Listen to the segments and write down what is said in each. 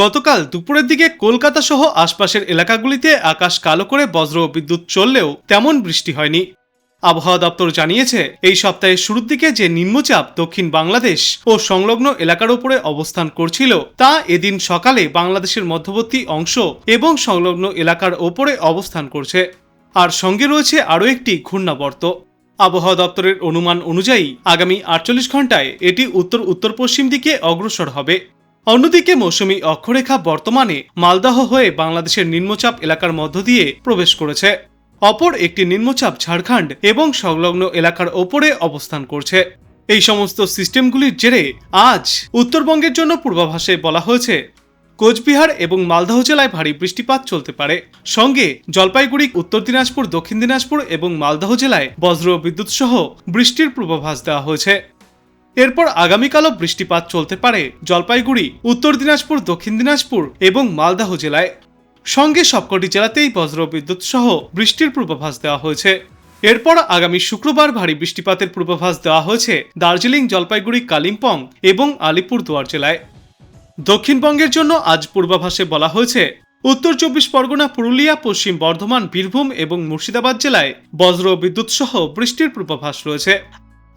গতকাল দুপুরের দিকে কলকাতা সহ আশপাশের এলাকাগুলিতে আকাশ কালো করে বজ্র বিদ্যুৎ চললেও তেমন বৃষ্টি হয়নি। আবহাওয়া দপ্তর জানিয়েছে, এই সপ্তাহের শুরুর দিকে যে নিম্নচাপ দক্ষিণ বাংলাদেশ ও সংলগ্ন এলাকার উপরে অবস্থান করছিল, তা এদিন সকালে বাংলাদেশের মধ্যবর্তী অংশ এবং সংলগ্ন এলাকার ওপরে অবস্থান করছে। আর সঙ্গে রয়েছে আরও একটি ঘূর্ণাবর্ত। আবহাওয়া দপ্তরের অনুমান অনুযায়ী, আগামী আটচল্লিশ ঘন্টায় এটি উত্তর উত্তর পশ্চিম দিকে অগ্রসর হবে। অন্যদিকে মৌসুমী অক্ষরেখা বর্তমানে মালদাহ হয়ে বাংলাদেশের নিম্নচাপ এলাকার মধ্য দিয়ে প্রবেশ করেছে। অপর একটি নিম্নচাপ ঝাড়খণ্ড এবং সংলগ্ন এলাকার ওপরে অবস্থান করছে। এই সমস্ত সিস্টেমগুলির জেরে আজ উত্তরবঙ্গের জন্য পূর্বাভাসে বলা হয়েছে, কোচবিহার এবং মালদহ জেলায় ভারী বৃষ্টিপাত চলতে পারে। সঙ্গে জলপাইগুড়ি, উত্তর দিনাজপুর, দক্ষিণ দিনাজপুর এবং মালদহ জেলায় বজ্র বিদ্যুৎ সহ বৃষ্টির পূর্বাভাস দেওয়া হয়েছে। এরপর আগামীকালও বৃষ্টিপাত চলতে পারে জলপাইগুড়ি, উত্তর দিনাজপুর, দক্ষিণ দিনাজপুর এবং মালদাহ জেলায়। সঙ্গে সবকটি জেলাতেই বজ্র বিদ্যুৎ সহ বৃষ্টির পূর্বাভাস দেওয়া হয়েছে। এরপর আগামী শুক্রবার ভারী বৃষ্টিপাতের পূর্বাভাস দেওয়া হয়েছে দার্জিলিং, জলপাইগুড়ি, কালিম্পং এবং আলিপুরদুয়ার জেলায়। দক্ষিণবঙ্গের জন্য আজ পূর্বাভাসে বলা হয়েছে, উত্তর চব্বিশ পরগনা, পুরুলিয়া, পশ্চিম বর্ধমান, বীরভূম এবং মুর্শিদাবাদ জেলায় বজ্র বিদ্যুৎ সহ বৃষ্টির পূর্বাভাস রয়েছে।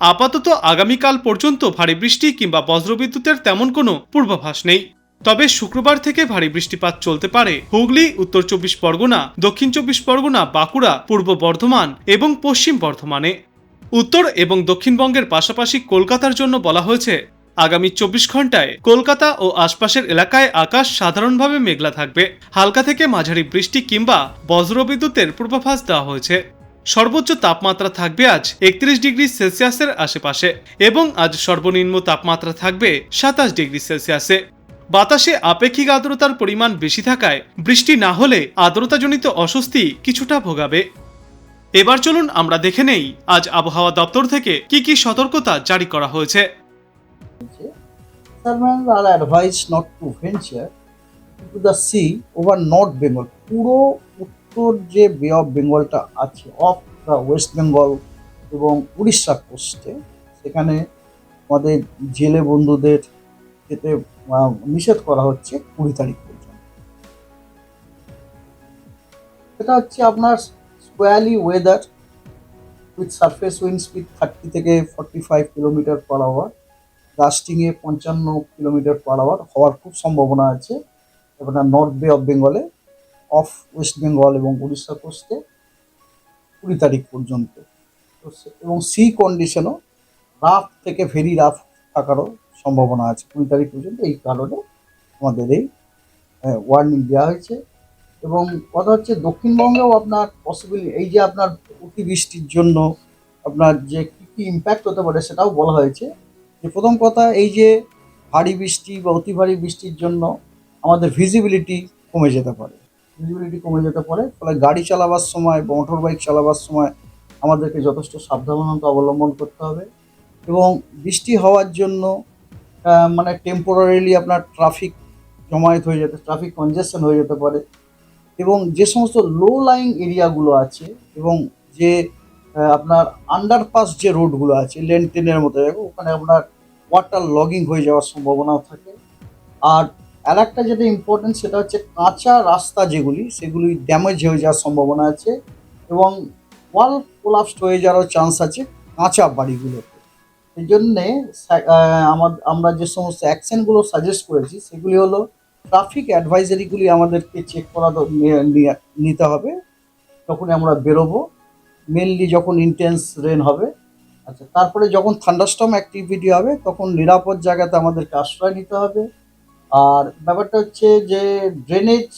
আপাতত আগামীকাল পর্যন্ত ভারী বৃষ্টি কিংবা বজ্রবিদ্যুতের তেমন কোনো পূর্বাভাস নেই। তবে শুক্রবার থেকে ভারী বৃষ্টিপাত চলতে পারে। হুগলি, উত্তর চব্বিশ পরগনা, দক্ষিণ চব্বিশ পরগনা, বাঁকুড়া, পূর্ব বর্ধমান এবং পশ্চিম বর্ধমানে। উত্তর এবং দক্ষিণবঙ্গের পাশাপাশি কলকাতার জন্য বলা হয়েছে, আগামী চব্বিশ ঘন্টায় কলকাতা ও আশপাশের এলাকায় আকাশ সাধারণভাবে মেঘলা থাকবে। হালকা থেকে মাঝারি বৃষ্টি কিংবা বজ্রবিদ্যুতের পূর্বাভাস দেওয়া হয়েছে। সর্বোচ্চ তাপমাত্রা থাকবে আজ একত্রিশ ডিগ্রি সেলসিয়াসের আশেপাশে এবং আজ সর্বনিম্ন তাপমাত্রা থাকবে সাতাশ ডিগ্রি সেলসিয়াসে। বাতাসে আপেক্ষিক আর্দ্রতার পরিমাণ বেশি থাকায় বৃষ্টি না হলে আর্দ্রতাজনিত অস্বস্তি কিছুটা ভোগাবে। এবার চলুন আমরা দেখে নেই আজ আবহাওয়া দপ্তর থেকে কি কি সতর্কতা জারি করা হয়েছে। Fishermen are advised not to venture into. পুরো উত্তর যে বে অফ বেঙ্গলটা আছে অফ দ্য ওয়েস্ট বেঙ্গল এবং উড়িষ্যা কোস্টে সেখানে আমাদের জেলে বন্ধুদের যেতে নিষেধ করা হচ্ছে কুড়ি তারিখ পর্যন্ত। এটা হচ্ছে আপনার squally weather with surface wind speed thirty থেকে forty five kilometre per hour রাস্টিংয়ে পঞ্চান্ন কিলোমিটার পার আওয়ার হওয়ার খুব সম্ভাবনা আছে। আপনার নর্থ বে অফ বেঙ্গলে অফ ওয়েস্ট বেঙ্গল এবং উড়িষ্যা কোস্টে কুড়ি তারিখ পর্যন্ত। এবং সি কন্ডিশনও রাফ থেকে ভেরি রাফ থাকারও সম্ভাবনা আছে। কুড়ি তারিখ পর্যন্ত এই কারণে আমাদের এই ওয়ার্নিং দেওয়া হয়েছে। এবং কথা হচ্ছে দক্ষিণবঙ্গেও আপনার পসিবল এই যে আপনার অতিবৃষ্টির জন্য আপনার যে কী কী ইম্প্যাক্ট হতে পারে সেটাও বলা হয়েছে। যে প্রথম কথা, এই যে ভারী বৃষ্টি বা অতি ভারী বৃষ্টির জন্য আমাদের ভিজিবিলিটি কমে যেতে পারে। ভিজিবিলিটি কমে যেতে পারে। ফলে গাড়ি চালাবার সময় বা মোটর বাইক চালাবার সময় আমাদেরকে যথেষ্ট সাবধানতা অবলম্বন করতে হবে এবং বৃষ্টি হওয়ার জন্য মানে টেম্পোরারিলি আপনার ট্রাফিক জমায়েত হয়ে যেতে ট্রাফিক কনজেশন হয়ে যেতে পারে এবং যে সমস্ত লো লাইং এরিয়াগুলো আছে এবং যে আপনার আন্ডারপাস যে রোডগুলো আছে লেন টেনের মতো ওখানে আপনার ওয়াটার লগিং হয়ে যাওয়ার সম্ভাবনাও থাকে। আর আর একটা যেটা ইম্পর্টেন্ট সেটা হচ্ছে কাঁচা রাস্তা যেগুলি সেগুলি ড্যামেজ হয়ে যাওয়ার সম্ভাবনা আছে এবং ওয়াল কোলাপসড হয়ে যাওয়ারও চান্স আছে কাঁচা বাড়িগুলোতে। এই জন্যে সা- আহ, আমা- আমরা যে সমস্ত অ্যাকশনগুলো সাজেস্ট করেছি সেগুলি হলো ট্রাফিক অ্যাডভাইজারিগুলি আমাদেরকে চেক করা নিতে হবে। তখন আমরা বেরোবো। মেনলি যখন ইন্টেন্স রেন হবে আচ্ছা তারপরে যখন থান্ডারস্টম অ্যাক্টিভিটি হবে তখন নিরাপদ জায়গাতে আমাদেরকে আশ্রয় নিতে হবে। আর ব্যাপারটা হচ্ছে যে ড্রেনেজ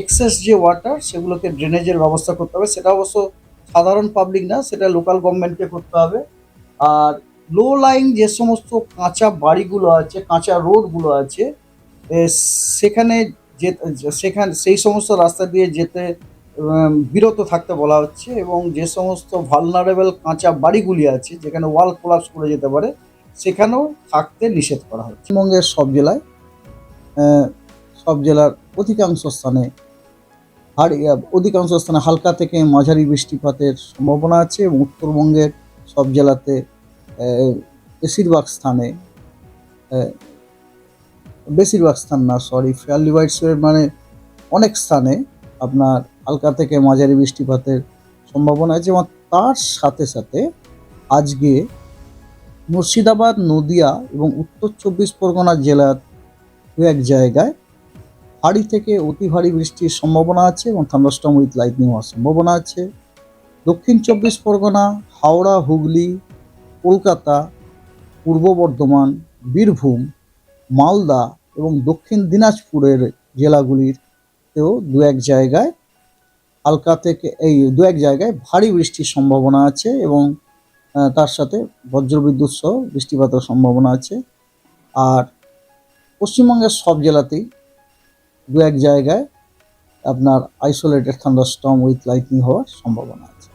এক্সেস যে ওয়াটার সেগুলোকে ড্রেনেজের ব্যবস্থা করতে হবে। সেটা অবশ্য সাধারণ পাবলিক না, সেটা লোকাল গভর্নমেন্টকে করতে হবে। আর লো লাইন যে সমস্ত কাঁচা বাড়িগুলো আছে, কাঁচা রোডগুলো আছে সেখানে যে, সেখানে, সেই সমস্ত রাস্তা দিয়ে যেতে বিরত থাকতে বলা হচ্ছে এবং যে সমস্ত ভালনারেবল কাঁচা বাড়িগুলি আছে, যেখানে ওয়াল কোলাপস করে যেতে পারে, সেখানেও থাকতে নিষেধ করা হচ্ছে। পশ্চিমবঙ্গের সব জেলায় সব জেলার অধিকাংশ স্থানে হাড়ি অধিকাংশ স্থানে হালকা থেকে মাঝারি বৃষ্টিপাতের সম্ভাবনা আছে এবং উত্তরবঙ্গের সব জেলাতে বেশিরভাগ স্থানে বেশিরভাগ স্থান না সরি ফেয়ারলি হোয়াইটসের মানে অনেক স্থানে আপনার হালকা থেকে মাঝারি বৃষ্টিপাতের সম্ভাবনা আছে এবং তার সাথে সাথে আজকে মুর্শিদাবাদ, নদিয়া এবং উত্তর চব্বিশ পরগনা জেলার দু এক জায়গায়। ভারী থেকে অতি ভারী বৃষ্টির সম্ভাবনা আছে এবং থান্ডারস্টর্ম উইথ লাইটনিং হওয়ার সম্ভাবনা আছে। দক্ষিণ চব্বিশ পরগনা, হাওড়া, হুগলি, কলকাতা, পূর্ব বর্ধমান, বীরভূম, মালদা এবং দক্ষিণ দিনাজপুরের জেলাগুলিতেও দু এক জায়গায় হালকা থেকে এই দু এক জায়গায় ভারী বৃষ্টির সম্ভাবনা আছে এবং তার সাথে বজ্রবিদ্যুৎ সহ বৃষ্টিপাতের সম্ভাবনা আছে। আর পশ্চিমবঙ্গের সব জেলাতেই দু এক জায়গায় আপনার আইসোলেটেড থান্ডারস্টর্ম উইথ লাইটনিং হওয়ার সম্ভাবনা আছে।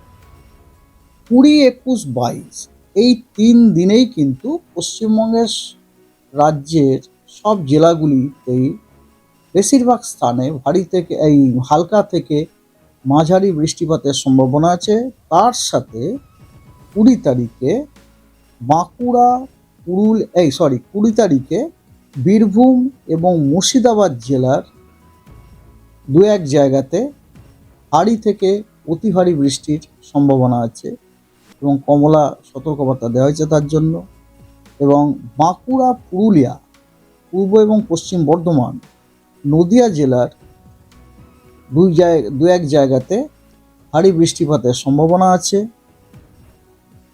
কুড়ি একুশ বাইশ, এই তিন দিনেই কিন্তু পশ্চিমবঙ্গের রাজ্যের সব জেলাগুলিতেই বেশিরভাগ স্থানে ভারী থেকে, এই হালকা থেকে মাঝারি বৃষ্টিপাতের সম্ভাবনা আছে। তার সাথে কুড়ি তারিখে বাঁকুড়া পুরুল এই সরি কুড়ি তারিখে বীরভূম এবং মুর্শিদাবাদ জেলার দু এক জায়গাতে ভারী থেকে অতি ভারী বৃষ্টির সম্ভাবনা আছে এবং কমলা সতর্কবার্তা দেওয়া হয়েছে তার জন্য এবং বাঁকুড়া, পুরুলিয়া, পূর্ব এবং পশ্চিম বর্ধমান, নদিয়া জেলার দুই জায়গা দু এক জায়গাতে ভারী বৃষ্টিপাতের সম্ভাবনা আছে।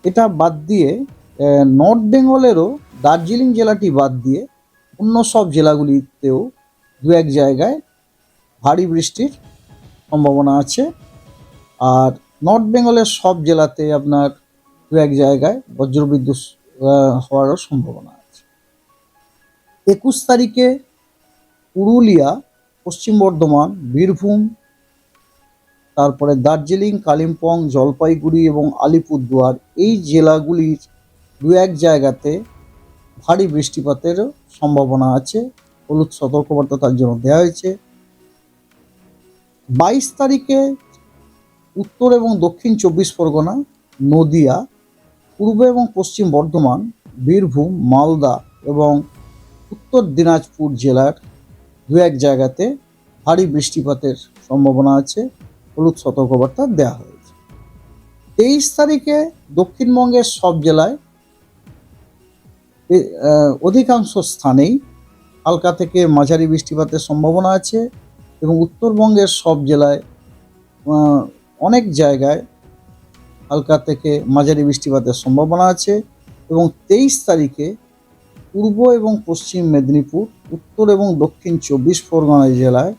এটা বাদ দিয়ে নর্থ বেঙ্গলেরও দার্জিলিং জেলাটি বাদ দিয়ে অন্য সব জেলাগুলিতেও দু এক জায়গায় ভারী বৃষ্টির সম্ভাবনা আছে। আর নর্থ বেঙ্গলের সব জেলাতে আপনার দু এক জায়গায় বজ্রবিদ্যুৎ হওয়ারও সম্ভাবনা আছে। একুশ তারিখে পুরুলিয়া, পশ্চিম বর্ধমান, বীরভূম, তারপরে দার্জিলিং, কালিম্পং, জলপাইগুড়ি এবং আলিপুরদুয়ার এই জেলাগুলির দু এক জায়গাতে ভারী বৃষ্টিপাতেরও সম্ভাবনা আছে। হলুদ সতর্কবার্তা তার জন্য দেওয়া হয়েছে। বাইশ তারিখে উত্তর এবং দক্ষিণ চব্বিশ পরগনা, নদিয়া, পূর্ব এবং পশ্চিম বর্ধমান, বীরভূম, মালদা এবং উত্তর দিনাজপুর জেলার দু এক জায়গাতে ভারী বৃষ্টিপাতের সম্ভাবনা আছে। হলুদ সতর্কবার্তা দেওয়া হয়েছে। তেইশ তারিখে দক্ষিণবঙ্গের সব জেলায় অধিকাংশ স্থানেই হালকা থেকে মাঝারি বৃষ্টিপাতের সম্ভাবনা আছে এবং উত্তরবঙ্গের সব জেলায় অনেক জায়গায় হালকা থেকে মাঝারি বৃষ্টিপাতের সম্ভাবনা আছে এবং তেইশ তারিখে পূর্ব এবং পশ্চিম মেদিনীপুর, উত্তর এবং দক্ষিণ চব্বিশ পরগনা জেলায়